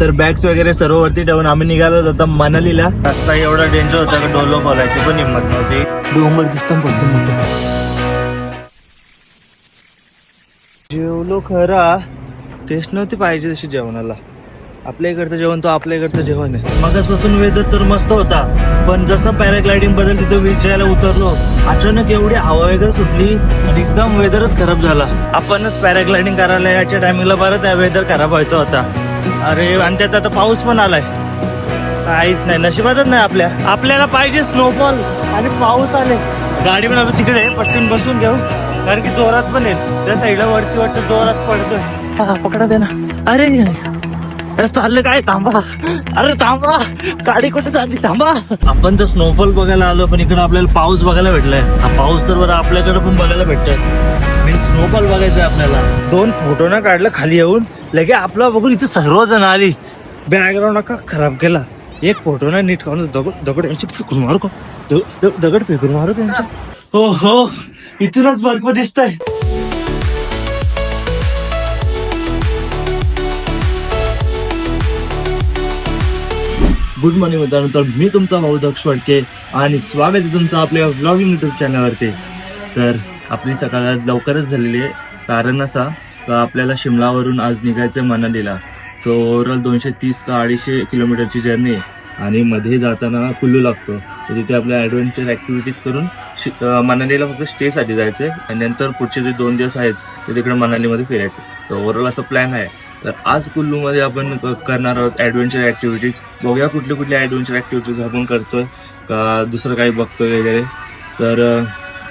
तर बॅग्स वगैरे सर्व वरती ठेवून आम्ही निघालो होतो. मनालीला. रस्ता एवढा डेंजर होता की डोलो बोलायची पण हिंमत नव्हती. डोंगर दिसतं फक्त मोठं. जेवलो खरा. टेस्ट नव्हती पाहिजे तशी जेवणाला. आपल्या इकडचं जेवण तो आपल्या इकडचं जेवण आहे. मगचपासून वेदर तर मस्त होता. पण जसं पॅराग्लायडिंगबद्दल तिथं विचारायला उतरलो. अचानक एवढी हवा वगैरे सुटली आणि एकदम वेदरच खराब झाला. आपणच पॅराग्लायडिंग करायला याच्या टायमिंगला परत वेदर खराब व्हायचा होता. अरे आणि त्यात आता पाऊस पण आलाय. काहीच नाही नशिबातच नाही आपल्या. आपल्याला पाहिजे स्नोफॉल आणि पाऊस आले. गाडी पण आता तिकडे पटकन बसून घेऊ. कारण की जोरात पण येईल. त्या साईडला वरती वाटतं जोरात पडतोय. पकडा दे ना अरे अरे चाललं काय? थांबा. अरे थांबा. गाडी कुठे चालली? थांबा. आपण तर स्नोफॉल बघायला आलो पण इकडे आपल्याला पाऊस बघायला भेटलाय. हा पाऊस तर बरं आपल्याकडे पण बघायला भेटतोय. मीन स्नोफॉल बघायचं आपल्याला. दोन फोटो ना काढलं खाली येऊन. लगे आपला बघून इथे सर्वजण आली. बॅकग्राऊंड नका खराब केला. एक फोटो ना नीट काढून दगड दगड यांची फेकून मारू का? दगड फेकून मारू त्यांचा हो हो. इथूनच बर्फ दिसतंय. गुड मॉर्निंग मित्रांनो. तर मी तुमचा भाऊ दक्ष फडके आणि स्वागत आहे तुमचं आपल्या ब्लॉगिंग यूट्यूब चॅनलवरती तर आपली सकाळ लवकरच झालेली आहे. कारण असा का आपल्याला शिमलावरून आज निघायचं आहे मनालीला. तो ओव्हरऑल दोनशे तीस का अडीचशे किलोमीटरची जर्नी आहे. आणि मध्ये जाताना कुल्लू लागतो. तर तिथे आपल्या ॲडव्हेंचर ॲक्टिव्हिटीज करून शि मनालीला फक्त स्टेसाठी जायचं आहे आणि नंतर पुढचे जे दोन दिवस आहेत ते तिकडे मनालीमध्ये फिरायचं तर ओव्हरऑल असं प्लॅन आहे. तर आज कुल्लूमध्ये आपण करणार आहोत ॲडव्हेंचर ॲक्टिव्हिटीज बघूया कुठले कुठले ॲडव्हेंचर ॲक्टिव्हिटीज आपण करतोय का दुसरं काही बघतोय वगैरे. तर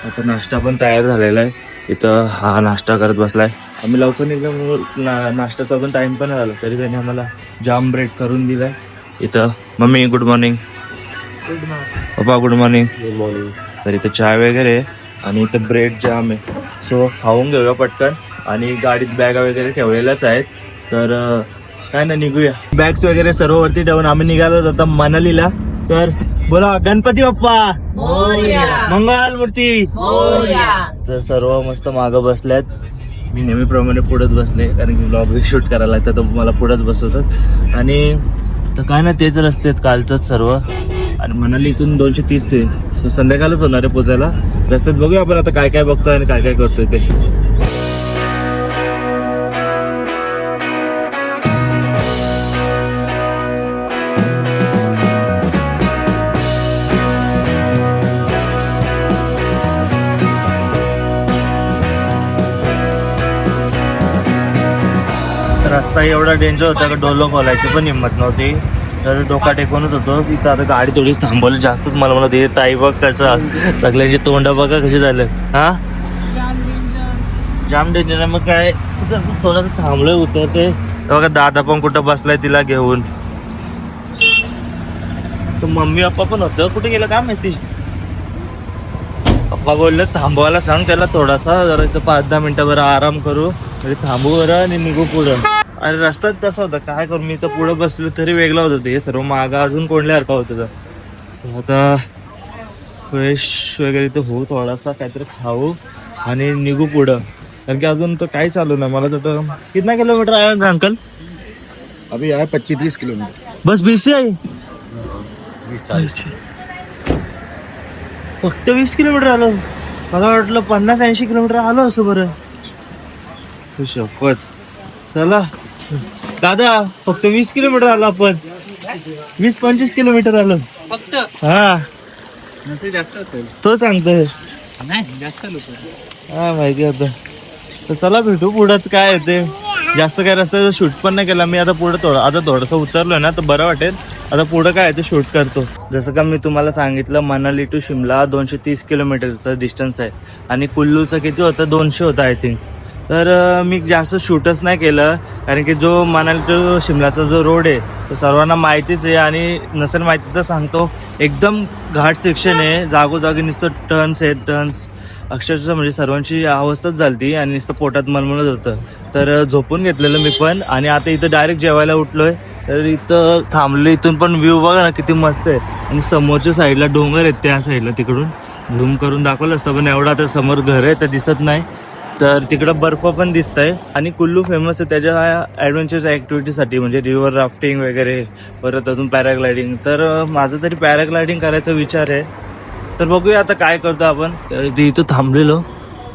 आता नाश्ता पण तयार झालेला आहे. इथं हा नाश्ता करत बसलाय. आम्ही लवकर निघल्यामुळे ना नाश्त्याचा पण टाइम पण झाला तरी त्याने आम्हाला जाम ब्रेड करून दिलाय. इथं mummy good morning papa good morning good morning तर इथं चाय वगैरे आहे आणि इथं ब्रेड जाम आहे. सो खाऊन घेऊया पटकन. आणि गाडीत बॅगा वगैरे ठेवलेल्याच आहेत. तर काय ना निघूया. बॅग्स वगैरे सर्व वरती ठेवून आम्ही निघालो होतो मनालीला. तर बोला गणपती बाप्पा! मंगल मूर्ती! तर सर्व मस्त मागं बसल्यात मी नेहमीप्रमाणे पुढेच बसले कारण की ब्लॉग शूट करायला लागतं तर मला पुढेच बसवतात. आणि तर काय ना तेच रस्ते आहेत कालचंच सर्व. आणि मनाली इथून दोनशे तीस आहे. सो संध्याकाळच होणार आहे पोचायला. रस्त्यात बघूया आपण आता काय काय बघतोय आणि काय काय करतोय ते. आता एवढा डेंजर होता का डोलो खोलायची पण हिंमत नव्हती. तर डोका टेकूनच होतो. इथं आता गाडी थोडीच थांबवली. जास्तच मला म्हणत हे ताई बघ कसं सगळ्यांची तोंड बघा कशी झालं. हा? जाम डेंजर आहे मग काय तिचं थोडं थांबलोय होतं ते. बघा दादा पण कुठं बसलाय तिला घेऊन. मम्मी पप्पा पण होतं हो. कुठे गेलं? काय माहिती? पप्पा बोलले थांबवायला सांग त्याला थोडासा. जरा इथं पाच दहा मिनिटं बरं आराम करू. म्हणजे थांबू बरं आणि निघू पुढं. अरे रस्ताच तसा होता. काय करू मी तर पुढं बसलो तरी वेगळा होतं ते. सर्व मागा अजून कोणल्यासारखा होतं तर. आता फ्रेश वगैरे इथं हो थोडासा काहीतरी खाऊ आणि निघू पुढं. कारण की अजून तर काही चालू नाही. मला तर कितना किलोमीटर आहे अंकल? अभी आया पच्चीस तीस किलोमीटर बस बीस आहे? चालीस फक्त वीस किलोमीटर आलो. मला वाटलं पन्नास ऐंशी किलोमीटर आलो असं बरं. तू शपथ. चला. दादा फक्त वीस किलोमीटर आलो आपण. वीस पंचवीस किलोमीटर आलो. फक्त? हा. जास्त असेल. तो सांगतोय नाही जास्त हा माहिती होतं तर चला भेटू पुढंच काय आहे ते. जास्त काय रस्त्याचा शूट पण नाही केला. मी आता पुढे थोडं आता थोडंसं उतरलोय ना तर बरं वाटेल. आता पुढं काय आहे ते शूट करतो. जसं का मी तुम्हाला सांगितलं मनाली टू शिमला दोनशे तीस किलोमीटरचं डिस्टन्स आहे. आणि कुल्लूचं किती होतं? दोनशे होतं आय थिंक तर मी जास्त शूटच नाही केलं. कारण की जो मनाली तो शिमलाचा जो रोड आहे तो सर्वांना माहितीच आहे आणि नसेल माहिती तर सांगतो. एकदम घाट सेक्शन आहे. जागोजागी नुसतं टर्न्स आहेत टर्न्स अक्षरशः म्हणजे सर्वांची अवस्थाच झालती आणि नुसतं पोटात मलमलत होतं. तर झोपून घेतलेलं मी पण आणि आता इथं डायरेक्ट जेवायला उठलोय. तर इथं थांबलो इथून पण व्ह्यू बघा ना किती मस्त आहे. आणि समोरच्या साईडला डोंगर आहेत त्या साईडला तिकडून. झूम करून दाखवलं असतं पण एवढा आता समोर घर आहे तर दिसत नाही. तर तिकडं बर्फ पण दिसतंय. आणि कुल्लू फेमस आहे त्याच्या ॲडव्हेंचर ॲक्टिव्हिटीसाठी म्हणजे रिव्हर राफ्टिंग वगैरे परत अजून पॅराग्लायडिंग तर माझं तरी पॅराग्लायडिंग करायचा विचार आहे. तर बघूया आता काय करतो आपण. तर इथं थांबलेलो.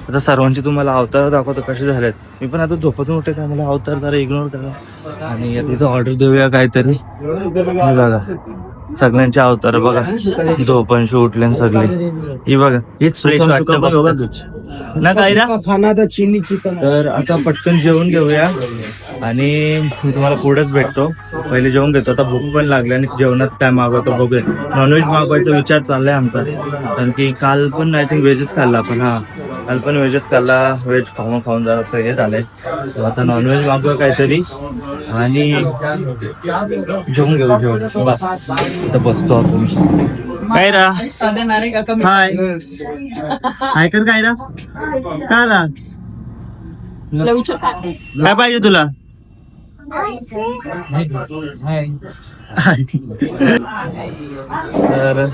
आता सर्वांची तुम्हाला अवतार दाखवतो कसे झालेत. मी पण आता झोपतून उठे काय मला अवतार जरा इग्नोर करा. आणि तिथं ऑर्डर देऊया काहीतरी. बघा. सगळ्यांचे अवतार बघा. झोपण उठले सगळे. ही बघा हीच फ्रेश वाटतं. ना काय ना चिली चिकन तर आता पटकन जेवून घेऊया. आणि मी तुम्हाला पुढेच भेटतो. पहिले जेवण घेतो. आता भूक पण लागली आणि जेवणात काय मागवतो बघूया. नॉनव्हेज मागवायचा विचार चाललाय आमचा. कारण की काल पण आय थिंक व्हेजच खाल्ला आपण. हा. पण व्हेजच खाल्ला व्हेज खाऊन खाऊन जरा हे झालंय सो आता नॉनव्हेज मागूया काहीतरी. आणि जेवून घेऊ जेवण बस. आता बसतो आपण. काय रा हाय कर काय रा काय रा काय पाहिजे तुला? तर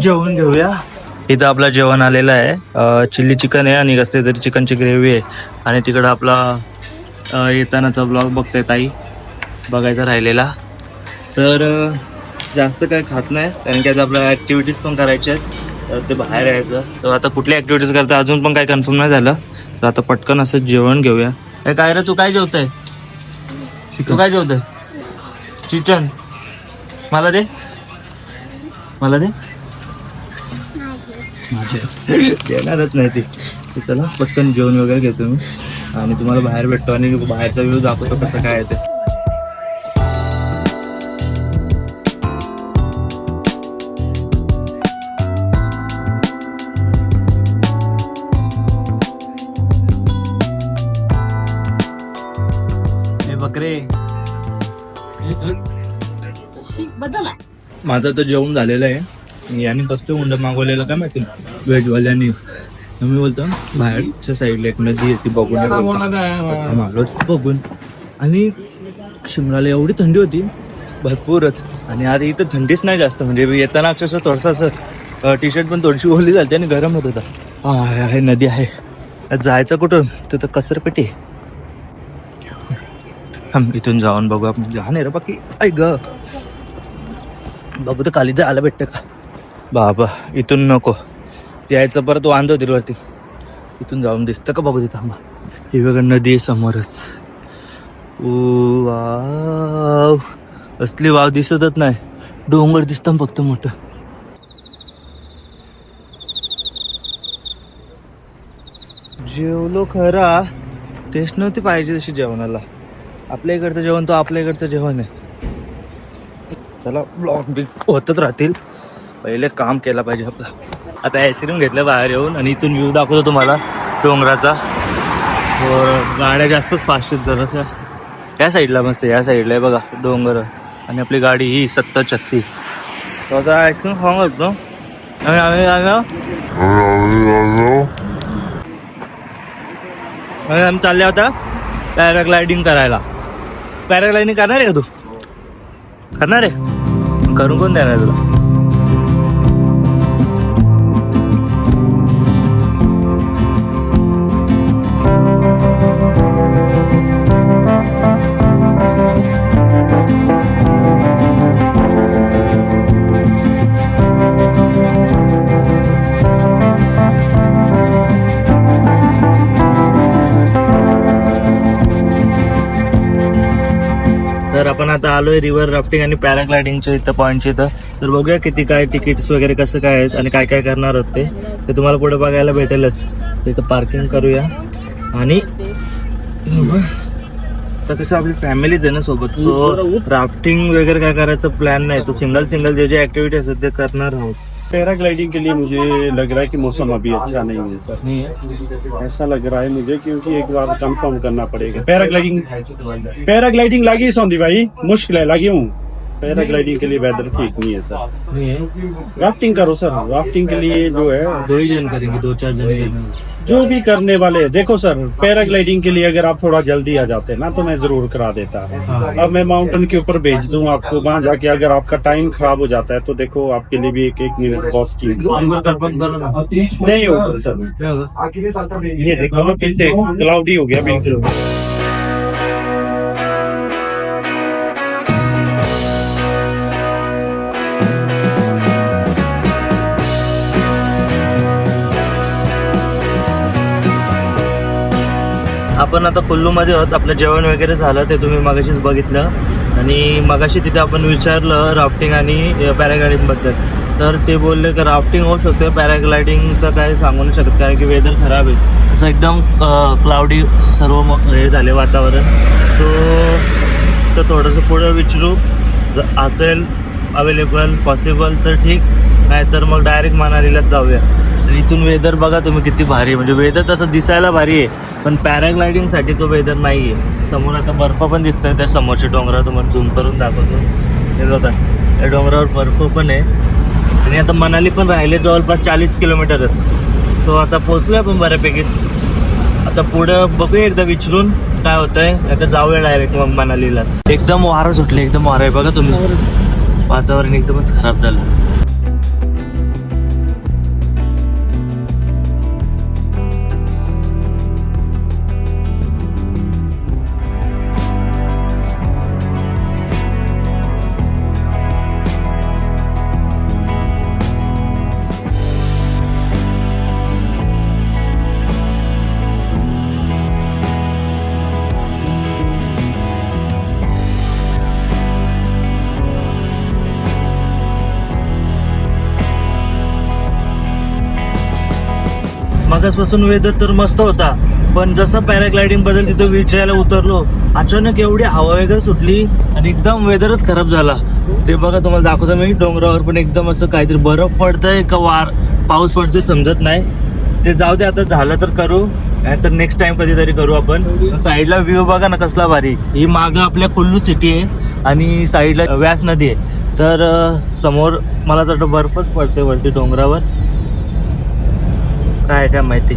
जेवण घेऊया. इथं आपलं जेवण आलेलं आहे. चिल्ली चिकन आहे आणि कसली तरी चिकनची ग्रेव्ही आहे. आणि तिकडं आपला येतानाचा ब्लॉग बघताय ताई. बघायचा राहिलेला. तर जास्त काय खात नाही कारण की आता आपल्या ॲक्टिव्हिटीज पण करायच्या आहेत. तर ते बाहेर यायचं. तर आता कुठली ॲक्टिव्हिटीज करता अजून पण काय कन्फर्म नाही झालं. तर आता पटकन असं जेवण घेऊया. ए काय रे तू काय जेवतंय? तू काय जेवतंय? चिकन. मला दे. मला दे. देणारच नाही ती. चला पटकन जेवण वगैरे घेतो मी. आणि तुम्हाला बाहेर भेटतो आणि बाहेरचा व्ह्यू दाखवतो कसं काय आहे ते. हे बकरे. माझं तर जेवण झालेलं आहे. याने कसं उंड मागवलेलं काय माहिती? व्हेजवाल्यानी तर मी बोलतो? बाहेरच्या साईडला एक नदी आहे ती बघून. आलोच बघून. आणि शिमलाला एवढी थंडी होती भरपूरच. आणि आता इथं थंडीच नाही जास्त म्हणजे येताना अक्षरशः थोडंसं असं टी शर्ट पण थोडीशी ओली झाली आणि गरम होत होता. हा आहे, नदी आहे. जायचं कुठं? तिथं कचरपेटी इथून जाऊन बघू आपण. लहान आहे रे बाकी. ऐ ग. बघू तर खाली जायला भेटतं का? बाबा इथून नको. यायचं परत वांद होतील वरती. इथून जाऊन दिसतं का बघू तिथं? थांबा. हे बघा नदी आहे समोरच. ओ वाव असली वाव दिसतच नाही. डोंगर दिसतं फक्त मोठं. जेवलो खरा. टेस्ट नव्हती पाहिजे तशी जेवणाला. आपल्या इकडचं जेवण तो आपल्या इकडचं जेवण आहे. चला ब्लॉग बी होतच राहतील. पहिले काम केलं पाहिजे आपलं. आता आईस्क्रीम घेतलं बाहेर येऊन आणि इथून व्ह्यू दाखवतो तुम्हाला डोंगराचा. गाड्या जास्तच फास्ट आहेत जरा या साईडला मस्त या साईडला आहे बघा डोंगर. आणि आपली गाडी ही सत्तर छत्तीस. तो आता आईस्क्रीम खाऊन घालतो आम्ही आलो आणि आम्ही. चालले होता पॅराग्लायडिंग करायला. पॅराग्लायडिंग करणार आहे का तू? करणार आहे? करून कोण देणार तुला? तर आपण आता आलोय रिव्हर राफ्टिंग आणि पॅराग्लायडिंगच्या इथं पॉईंटच्या इथं. तर बघूया किती काय तिकीट्स वगैरे कसं काय आहेत आणि काय काय करणार आहोत ते. ते तुम्हाला पुढे बघायला भेटेलच. तर इथं पार्किंग करूया. आणि तर कसं आपली फॅमिलीच आहे ना सोबत. सो राफ्टिंग वगैरे काय करायचं प्लॅन नाही. तो सिंगल सिंगल जे जे ऍक्टिव्हिटी असतात ते करणार आहोत. पैराग्लाइडिंग के लिए मुझे लग रहा है कि मौसम अभी अच्छा नहीं है सर। नाही आहे? ऐसा लग रहा है मुझे क्योंकि एक बार कंफर्म करना पड़ेगा। पैराग्लाइडिंग पैराग्लाइडिंग लगी सौंदी भाई मुश्किल है लगी हूँ। पैराग्लाइडिंग के लिए वेदर ठीक नहीं है सर। नाही आहे? राफ्टिंग करो सर। राफ्टिंग के लिए जो है दो ही जन करेंगे दो चार जन जो भी करने वाले देखो सर पैराग्लाइडिंग के लिए अगर आप थोड़ा जल्दी आ जाते ना तो मैं ज़रूर करा देता अब मैं माउंटेन के ऊपर भेज दूँ आपको वहाँ जाके अगर आपका टाइम खराब हो जाता है तो देखो आपके लिए भी एक एक मिनट बहुत नहीं होगा सर। ये देखो पीछे क्लाउडी हो गया बिल्कुल। आपण आता कुल्लूमध्ये आहोत आपलं जेवण वगैरे झालं ते तुम्ही मगाशीच बघितलं. आणि मगाशी तिथे आपण विचारलं राफ्टिंग आणि पॅराग्लायडिंगबद्दल. तर ते बोलले की राफ्टिंग होऊ शकते पॅराग्लायडिंगचं काय सांगू नाही शकत कारण की वेदर खराब आहे. असं एकदम क्लाउडी सर्व हे झाले वातावरण. सो तर थोडंसं पुढं विचारू. असेल अवेलेबल पॉसिबल तर ठीक. नाहीतर मग डायरेक्ट मनालीलाच जाऊया. इथून वेदर बघा तुम्ही किती भारी आहे. म्हणजे वेदर तसं दिसायला भारी आहे पण पॅराग्लायडिंगसाठी तो वेदर नाही आहे समोर आता बर्फ पण दिसतोय त्या समोरच्या डोंगरावर तुम्हाला झूम करून दाखवतो. हे बघा त्या डोंगरावर बर्फ पण आहे. आणि आता मनाली पण राहिले जवळपास चाळीस किलोमीटरच. सो आता पोचलोय आपण बऱ्यापैकीच. आता पुढं बघूया एकदा विचारून काय होतंय. आता जाऊया डायरेक्ट मग मनालीलाच. एकदम वारं सुटले एकदम वारं आहे. बघा तुम्ही. वातावरण एकदमच खराब झालं. मागासपासून वेदर तर मस्त होता. पण जसं पॅराग्लायडिंगबद्दल तिथं विचारायला उतरलो अचानक एवढी हवा वगैरे सुटली आणि एकदम वेदरच खराब झाला. ते बघा तुम्हाला दाखवतो मी डोंगरावर पण एकदम असं काहीतरी बरफ पडतंय का वार पाऊस पडतोय समजत नाही. ते जाऊ दे आता झालं तर करू नाहीतर नेक्स्ट टाइम कधीतरी करू आपण. साईडला व्ह्यू बघा ना कसला भारी. ही मागं आपल्या कुल्लू सिटी आहे आणि साईडला व्यास नदी आहे. तर समोर मला तर वाटतं बर्फच पडते वरती डोंगरावर. काय काय माहिती.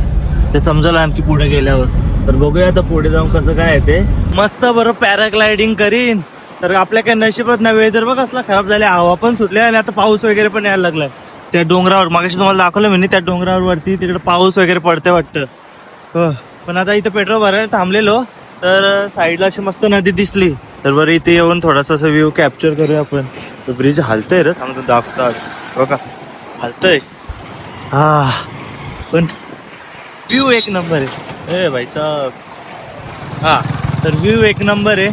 ते समजेल आणखी पुढे गेल्यावर. तर बघूया आता पुढे जाऊन कसं काय ते. मस्त बरं पॅराग्लायडिंग करीन. तर आपल्या काय नशिबात नाही तर बघ असला खराब झाले हवा पण सुटले आणि आता पाऊस वगैरे पण यायला लागलाय. त्या डोंगरावर मागाशी तुम्हाला दाखवलं मी त्या डोंगरावर वरती तिकडे पाऊस वगैरे पडते वाटतं. हो, पण आता इथं पेट्रोल भरायला थांबलेलो. तर साईडला अशी मस्त नदी दिसली. तर बरं इथे येऊन थोडासा असं व्ह्यू कॅप्चर करूया आपण. ब्रिज हलतंय रे. थांबतो दाखवतात बघा. हलतंय. हा. पण व्ह्यू एक नंबर आहे. ए भाई साहब. हा तर व्ह्यू एक नंबर आहे.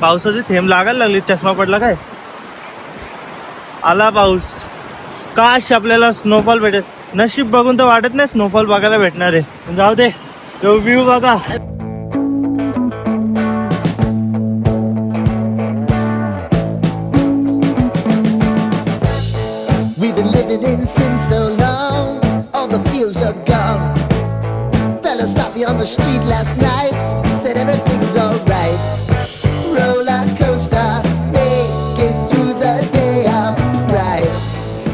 पावसाचे थेंब लागायला लागले. चष्मा पडला काय? आला पाऊस. काश आपल्याला स्नोफॉल भेटेल. नशीब बघून तर वाटत नाही स्नोफॉल बघायला भेटणार आहे. जाऊ दे. तो व्ह्यू बघा. We've been living in sin so long, me on the street last night, said everything's alright. Roller coaster, make it through the day, I'm right.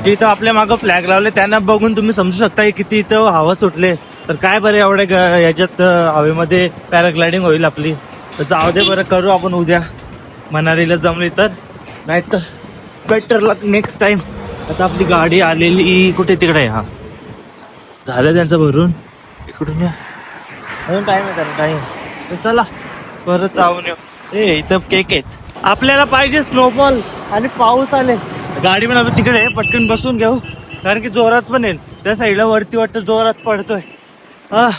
इथं आपल्या मागं फ्लॅग लावले. त्यांना बघून तुम्ही समजू शकता की किती इथं हवा सुटले. तर काय बरं एवढ्या ग- याच्यात हवेमध्ये पॅराग्लायडिंग होईल आपली? तर जाऊ दे बरं करू आपण उद्या. मनालीला जमली तर. नाहीतर बेटर लक नेक्स्ट टाइम आता आपली गाडी आलेली कुठे तिकडे हा. झालं त्यांचं भरून. इकडून या. अजून टाइम आहे त्याला टाइम तर चला परत जाऊन येऊ. ए इथं केक आहेत. आपल्याला पाहिजे स्नोफॉल आणि पाऊस आले. गाडी पण आपण तिकडे पटकन बसून घेऊ. कारण की जोरात पण येईल. त्या साईडला वरती वाटतं जोरात पडतोय. आह,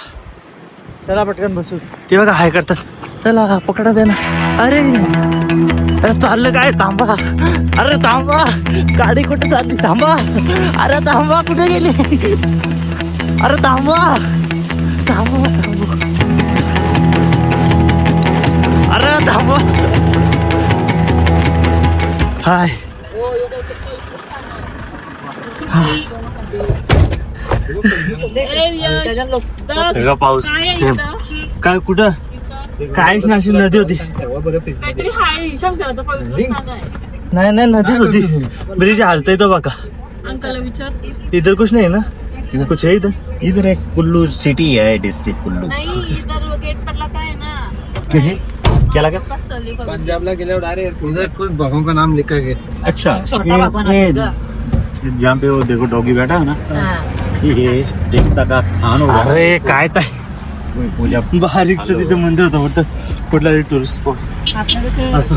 चला पटकन बसू ते बघा हाय करतात. चला पकडा दे ना अरे. अरे चाललं काय? थांबा. अरे थांबा. गाडी कुठे चालली? थांबा. अरे थांबा. कुठे गेली? अरे थांबा. थांबा. थांबवा. हाय. बघा पाऊस. काय कुठं? काहीच नाही अशी नदी होती. नाही. नाही नदीच होती. ब्रिज हालता येतो बाका. इधर कुछ नाही ना? इधर. कुछ है इधर? इधर एक कुल्लू सिटी है डिस्ट्रिक्ट कुल्लू. नहीं इधर वो गेट पर लगा है ना? क्या लगा बघ. पंजाबला गेल्यावर डायरेक्ट उधर कुछ भगों का नाम लिखा गया। अच्छा. जहाँ पे वो देखो डॉगी बैठा है ना ये देवता का स्थान होगा। अरे काय ताय कोई पूजा बारीकचं तिथे मंदिर होतं फक्त कुठला टुरिस्ट स्पॉट असं.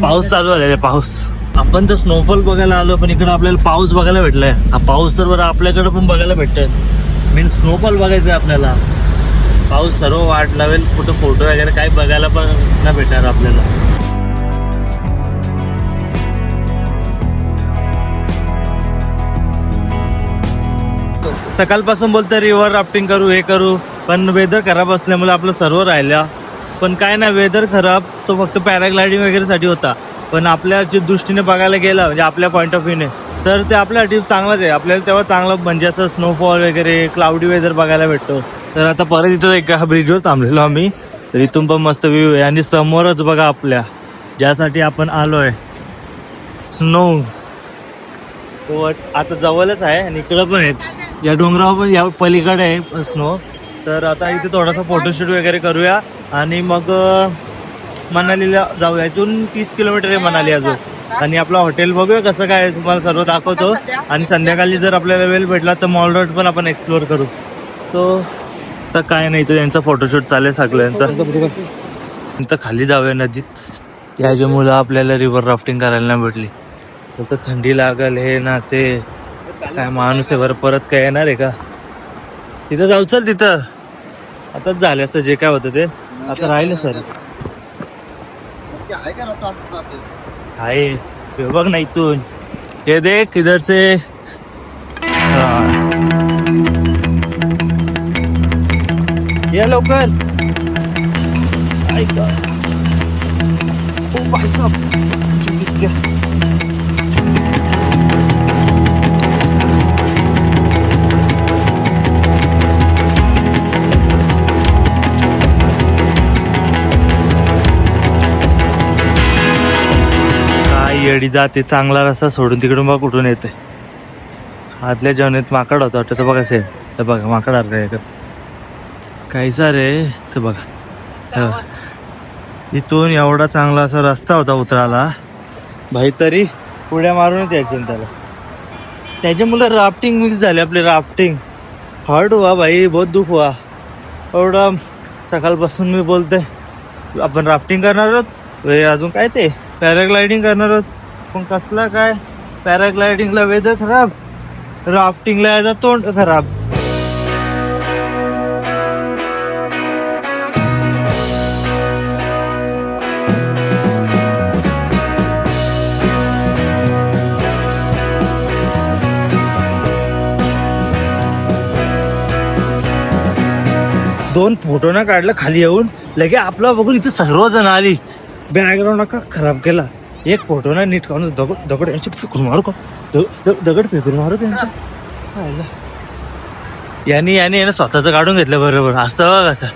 पाऊस चालू झालेला पाऊस. आपण तर स्नोफॉल बघायला आलो पण इकडे आपल्याला पाऊस बघायला भेटलाय. हा पाऊस तर बरं आपल्याकडे पण बघायला भेटतोय. मीन स्नोफॉल बघायचं आहे आपल्याला. पाऊस सर्व वाट लावेल कुठं फोटो वगैरे काही बघायला पण नाही भेटणार आपल्याला. सकाळपासून बोलतं रिव्हर राफ्टिंग करू हे करू पण वेदर खराब असल्यामुळे आपलं सर्व राहिलं पण काय नाही वेदर खराब तो फक्त पॅराग्लायडिंग वगैरेसाठी होता. पण आपल्या जे दृष्टीने बघायला गेला म्हणजे आपल्या पॉईंट ऑफ व्ह्यूने तर ते आपल्यासाठी चांगलंच आहे. आपल्याला तेव्हा चांगलं म्हणजे असं स्नोफॉल वगैरे क्लाउडी वेदर बघायला भेटतो. तर आता परत इथं एका ब्रिजवर थांबलेलो आम्ही. तर इथून पण मस्त व्ह्यू आहे. आणि समोरच बघा आपल्या ज्यासाठी आपण आलोय. स्नो आता जवळच आहे आणि इकडं पण आहेत. या डोंगरावर पण या पलीकडे आहे स्नो तर आता इथे थोडासा फोटोशूट वगैरे करूया. आणि मग मनालीला जाऊया. इथून तीस किलोमीटर आहे मनाली अजून. आणि आपलं हॉटेल बघूया कसं काय तुम्हाला सर्व दाखवतो. आणि संध्याकाळी जर आपल्याला वेळ भेटला तर मॉल रोड पण आपण एक्सप्लोअर करू. सो तर काय नाही तर यांचा फोटोशूट चालेल सगळ्यांचा तर खाली जाऊया नदीत. याच्या मुलं आपल्याला रिव्हर राफ्टिंग करायला नाही भेटली. फक्त थंडी लागल हे ना ते. काय माणूस आहे बरं परत काय येणार आहे का? तिथं जाऊ चल तिथं. आताच झालं असतं जे काय होतं ते. आता राहिलं सर. आहे बघ ना इथून. हे देख इधर से. या लवकर. ऐका ओ भाई साहब. काय येडी जाते चांगला रस्ता सोडून तिकडून बघ कुठून येते आदल्या जेवणात माकड होता वाटतं तर बघा सेल तर बघा माकड आलं आहे काहीचा रे तर बघा. इथून एवढा चांगला असा रस्ता होता उतराला भाई तरी पुढ्या मारूनच यायचे त्याला. त्याच्या मुलं राफ्टिंग मिक्स झाली आपली राफ्टिंग हार्ड हुआ भाई बहुत दुख हुआ एवढा सकाळपासून मी बोलते आपण राफ्टिंग करणार आहोत? हे अजून काय ते? पॅराग्लायडिंग करणार आहोत? पण कसला काय? पॅराग्लायडिंगला वेदर खराब. राफ्टिंगला याचा तोंड खराब. दोन फोटो ना काढलं खाली येऊन लगे आपला बघून इथे सर्वजण आली. बॅकग्राऊंड नका खराब केला. एक फोटो ना नीट काढून दगड दगड यांची फेकून मारू का? दगड फेकून मारू त्यांचं याने यांनी यांनी याने स्वतःचं काढून घेतलं बरोबर. असतं बघ असं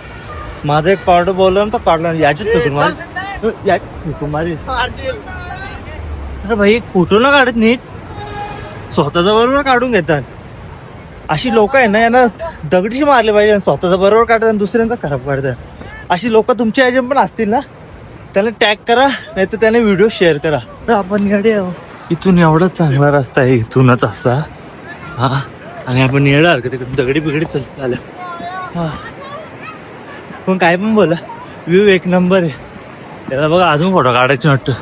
माझं एक पावडर बोललं ना तर काढला याचीच फेकून मार. या फेकून मारी. अरे भाई एक फोटो ना काढत नीट. स्वतःचा बरोबर काढून घेतात. अशी लोक आहे ना यांना दगडीशी मारले पाहिजे स्वतःचा बरोबर काढतात आणि दुसऱ्यांचा खराब काढतात अशी लोक तुमच्या ह्याच्यात पण असतील ना त्याला टॅग करा नाही तर त्याने व्हिडिओ शेअर करा. तर आपण येडे इथून एवढा चांगला रस्ता आहे इथूनच असा. हा आणि आपण येणार का तिकडे दगडी बिगडी चल आल्या हा. पण काय पण बोला व्ह्यू एक नंबर आहे. त्याला बघा अजून फोटो काढायचे वाटतं.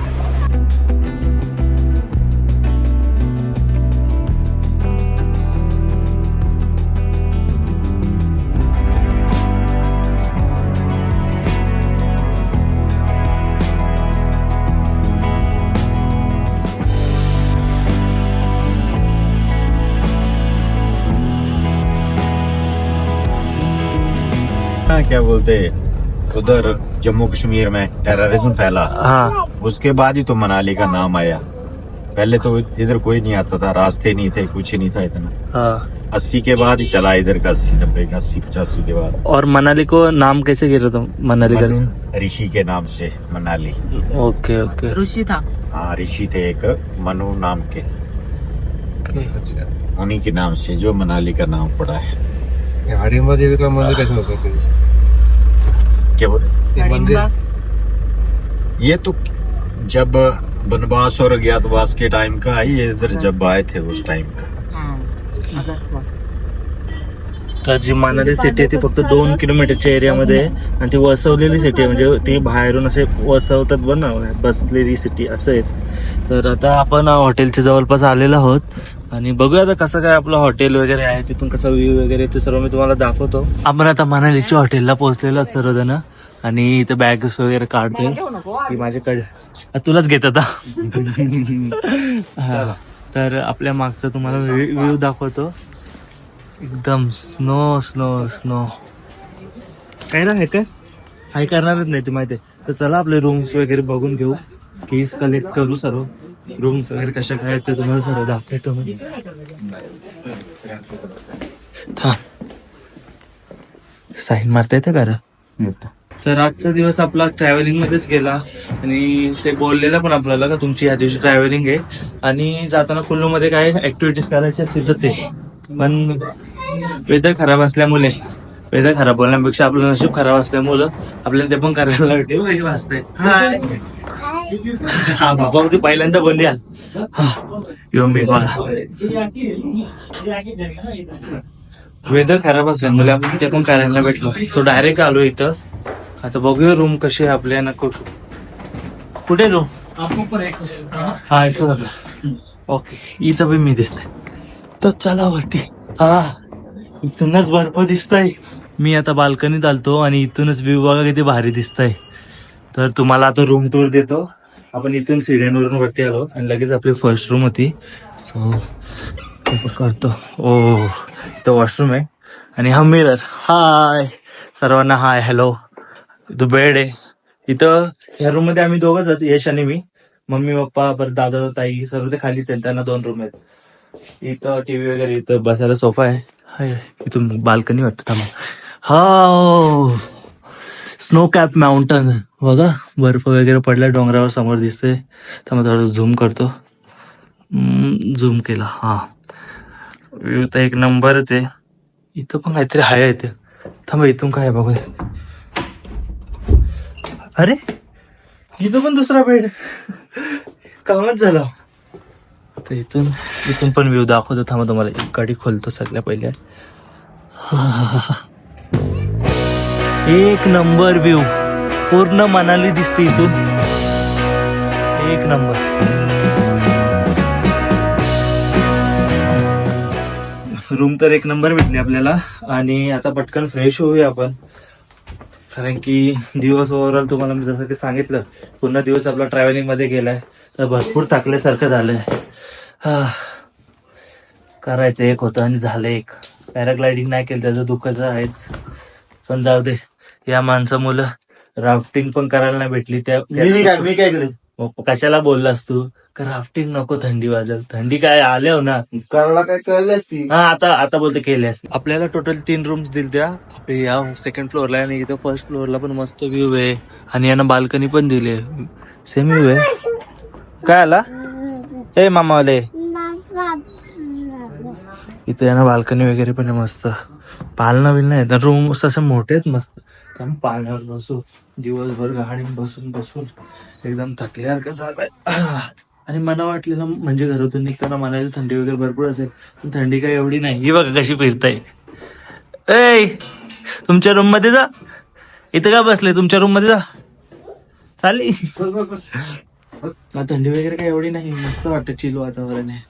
क्या बोलते उधर जम्मू कश्मीर में टेररिज्म फैला। हा। उसके बाद ही तो मनाली का नाम आया। पहले तो इधर कोई नहीं आता था रास्ते नहीं थे कुछ नहीं था इतना। हा। अस्सी के बाद ही चला इधर का अस्सी नब्बे का अस्सी पचासी के बाद। और मनाली को नाम कैसे गिरा तुम मनाली का? ऋषि के नाम से मनाली। Okay okay. ऋषी था। हाँ ऋषि थे एक मनु नाम के। उन्हीं के नाम से जो मनाली का नाम पड़ा है। गाडीमध्ये विक्रम मंदिर कैसे होतं ते? क्या बोले? ते मंदिर ये तो जब वनवास और ज्ञातवास के टाइम का है ये इधर जब आए थे उस टाइम का। तर जी मनाली सिटी आहे ती फक्त दोन किलोमीटरच्या एरियामध्ये आणि ती वसवलेली सिटी आहे. म्हणजे ती बाहेरून असे वसवतात बघ ना बसलेली सिटी असं आहे. तर आता आपण हॉटेलच्या जवळपास आलेलो आहोत. आणि बघूया आता कसं काय आपलं हॉटेल वगैरे आहे तिथून कसा व्ह्यू वगैरे ते सर्व मी तुम्हाला दाखवतो. आपण आता मनालीच्या हॉटेलला पोहोचलेलो सर्वजण. आणि इथे बॅग्स वगैरे काढतोय. की माझ्याकडे तुलाच घेत आता. हा. तर आपल्या मागचा तुम्हाला व्ह्यू दाखवतो. एकदम स्नो स्नो स्नो काय ना काय? हाय करणारच नाही ते माहिती तर चला आपले रूम्स वगैरे बघून घेऊ. केस कलेक्ट करू सर्व. रूम्स वगैरे कशा काय आहेत ते तुम्हाला सर्व दाखवतो मी. साईन मारता येते का रे? तर आजचा दिवस आपला ट्रॅव्हलिंग मध्येच गेला. आणि ते बोललेलं पण आपल्याला का तुमची या दिवशी ट्रॅव्हलिंग आहे. आणि जाताना कुल्लू मध्ये काय ऍक्टिव्हिटीज करायच्या असतील तर ते. पण वेदर खराब असल्यामुळे वेदर खराब बोलण्यापेक्षा आपलं नशीब खराब असल्यामुळं आपल्याला ते पण करायला म्हणजे वाचतंय हाय. हा बाबा तू पहिल्यांदा बोलली आज. हा, यो वेदर खराब असल्यामुळे आपण ते पण करायला भेटलो. सो डायरेक्ट आलो इथं. आता बघूया रूम कशी आहे आपल्या ना कुठे. कुठे रूम हा इथं झालं ओके इथं पण मी दिसतंय. तर चला वरती. हा इथूनच बर्फ दिसतंय. मी आता बाल्कनीत आलतो आणि इथूनच व्ह्यू बघा किती भारी दिसतंय. तर तुम्हाला आता रूम टूर देतो. आपण इथून सिरियनवरून वरती आलो आणि लगेच आपली फर्स्ट रूम होती. सो करतो. ओ इथं वॉशरूम आहे. आणि हा मिरर हाय सर्वांना हाय हॅलो इथं बेड आहे. इथं ह्या रूममध्ये आम्ही दोघंच आहोत यश आणि मी. मम्मी पप्पा परत दादा ताई सर्व ते खालीच आहेत. त्यांना दोन रूम आहेत. इथं टीव्ही वगैरे इथं बसायला सोफा आहे. इथून बाल्कनी वाटतं थांबा. हा स्नो कॅप माउंटन बघा बर्फ वगैरे पडला डोंगरावर समोर दिसतंय. त्यामुळे थोडं झूम करतो. झूम केला. हां. व्ह्यू तर एक नंबरच आहे. इथं पण काहीतरी हाय आहे थांबा इथून काय आहे बघूया. अरे इथं पण दुसरा बेड कामच झालं. आता इथून इथून पण व्ह्यू दाखवतो. थांबा तुम्हाला एक गाडी खोलतो सगळ्या पहिल्या एक नंबर व्ह्यू पूर्ण मनाली दिसते इथून. एक नंबर. रूम तर एक नंबर भेटली आपल्याला. आणि आता पटकन फ्रेश होऊया आपण. कारण की दिवस ओव्हरऑल तुम्हाला मी जसं की सांगितलं पूर्ण दिवस आपला ट्रॅव्हलिंगमध्ये गेलाय. तर भरपूर थकल्यासारखं झालंय. हा. करायचं एक होतं आणि झालं एक. पॅराग्लायडिंग नाही केलं त्याचं दुःख तर आहेच. पण जाऊ दे. या माणसामुळं राफ्टिंग पण करायला नाही भेटली. त्या मी काय मी काय मग कशाला बोललास तू? का राफ्टिंग नको थंडी वाजल. थंडी काय आल्या हो ना? करायला काय कळली असती. हा आता आता बोलते केले असते. आपल्याला टोटल तीन रूम्स दिल त्या आपले या सेकंड फ्लोअरला आणि इथं फर्स्ट फ्लोअरला पण मस्त व्ह्यू आहे. आणि यांना बाल्कनी पण दिली सेम व्ह्यू आहे. काय आला? ए मामावाले. इथं यांना बाल्कनी वगैरे पण आहे मस्त. पालना बिलना आहे रूम असे मोठे आहेत मस्त. त्यामुळे पालण्यावर बसू दिवसभर गाडी बसून बसून एकदम थकल्यासारखं झालंय. आणि मला वाटलेलं म्हणजे घरातून निघताना मनाली थंडी वगैरे भरपूर असेल पण थंडी काही एवढी नाही. ही बघा कशी फिरताय. ऐ तुमच्या रूममध्ये जा. इथं का बसले? तुमच्या रूममध्ये जा. चालेल. थंडी वगैरे काही एवढी नाही. मस्त वाटतं चिल वातावरण आहे.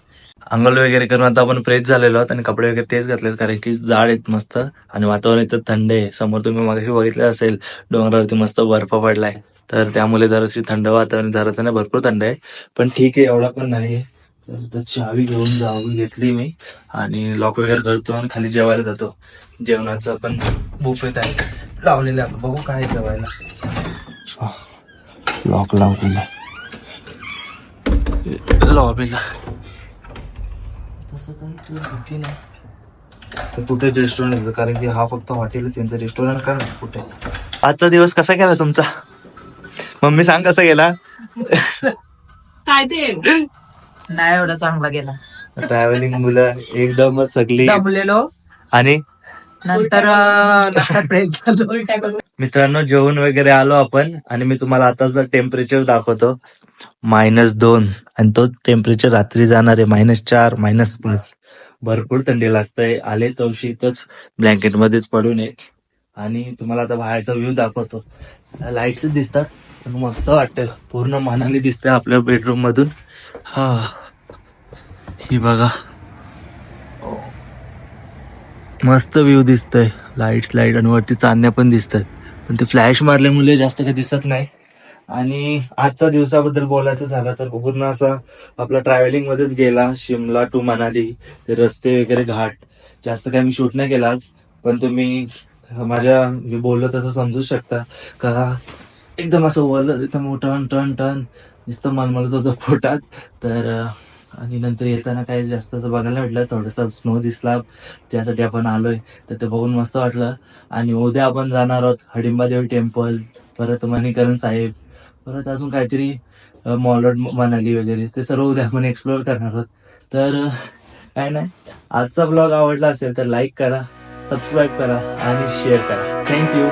अंघोळ वगैरे करून आता आपण फ्रेश झालेलो आहोत आणि कपडे वगैरे तेच घातलेत कारण की जाड आहेत मस्त आणि वातावरण इथं थंड आहे. समोर तुम्ही मागाशी बघितलं असेल डोंगरावरती मस्त बर्फ पडलाय. तर त्यामुळे जराशी थंड वातावरण जरा भरपूर थंड आहे. पण ठीक आहे एवढा पण नाही. तर चावी घेऊन जाऊन घेतली मी आणि लॉक वगैरे करतो आणि खाली जेवायला जातो. जेवणाचं पण बुफेत आहे. लावलेलं आहे. बघू काय जेवायला. लॉक लावलेला लॉबीला. काही नाही. कुठे रेस्टॉरंट कारण की हा फक्त हॉटेलच त्यांचं रेस्टॉरंट का नाही कुठे? आजचा दिवस कसा गेला तुमचा? मम्मी सांग कसा गेला? काय ते? नाही एवढा चांगला गेला. ट्रॅव्हलिंग मुलं एकदमच सगळी. दमलेलो. आणि? नंतर झालो. मित्रांनो जेवण वगैरे आलो आपण आणि मी तुम्हाला आताच टेम्परेचर दाखवतो. मायनस दोन. आणि तोच टेम्परेचर रात्री जाणार आहे मायनस चार मायनस पाच. भरपूर थंडी लागतंय. आले तवशी इथंच ब्लँकेट मध्येच पडून ये आणि तुम्हाला आता बाहेरचा व्ह्यू दाखवतो. लाईट्स दिसतात पण मस्त वाटतं. पूर्ण मनाली दिसतंय आपल्या बेडरूम मधून. हा. ही बघा. मस्त व्ह्यू दिसतंय. लाईट्स लाइट आणि वरती चांदण्या पण दिसतात. पण ते फ्लॅश मारल्यामुळे जास्त काही दिसत नाही. आणि आजच्या दिवसाबद्दल बोलायचं झालं तर पूर्ण असा आपला ट्रॅव्हलिंग मध्येच गेला. शिमला टू मनाली ते रस्ते वगैरे घाट. जास्त काही मी शूट नाही केला आज पण तुम्ही माझ्या मी बोललो तसं समजू शकता. का एकदम असं वरलं एकदम टन टन टन नुसतं मलमलत होतं पोटात. तर आणि नंतर येताना काही जास्त असं बघायला भेटलं थोडासा स्नो दिसला. त्यासाठी आपण आलोय. तर ते बघून मस्त वाटलं. आणि उद्या आपण जाणार आहोत हडिंबादेवी टेम्पल परत मणिकरण साहेब. परत अजून काहीतरी मॉलरोड मनाली वगैरे ते सर्व उद्या आपण एक्सप्लोअर करणार आहोत. तर काय नाही. आजचा ब्लॉग आवडला असेल तर लाईक करा सबस्क्राईब करा आणि शेअर करा. थँक्यू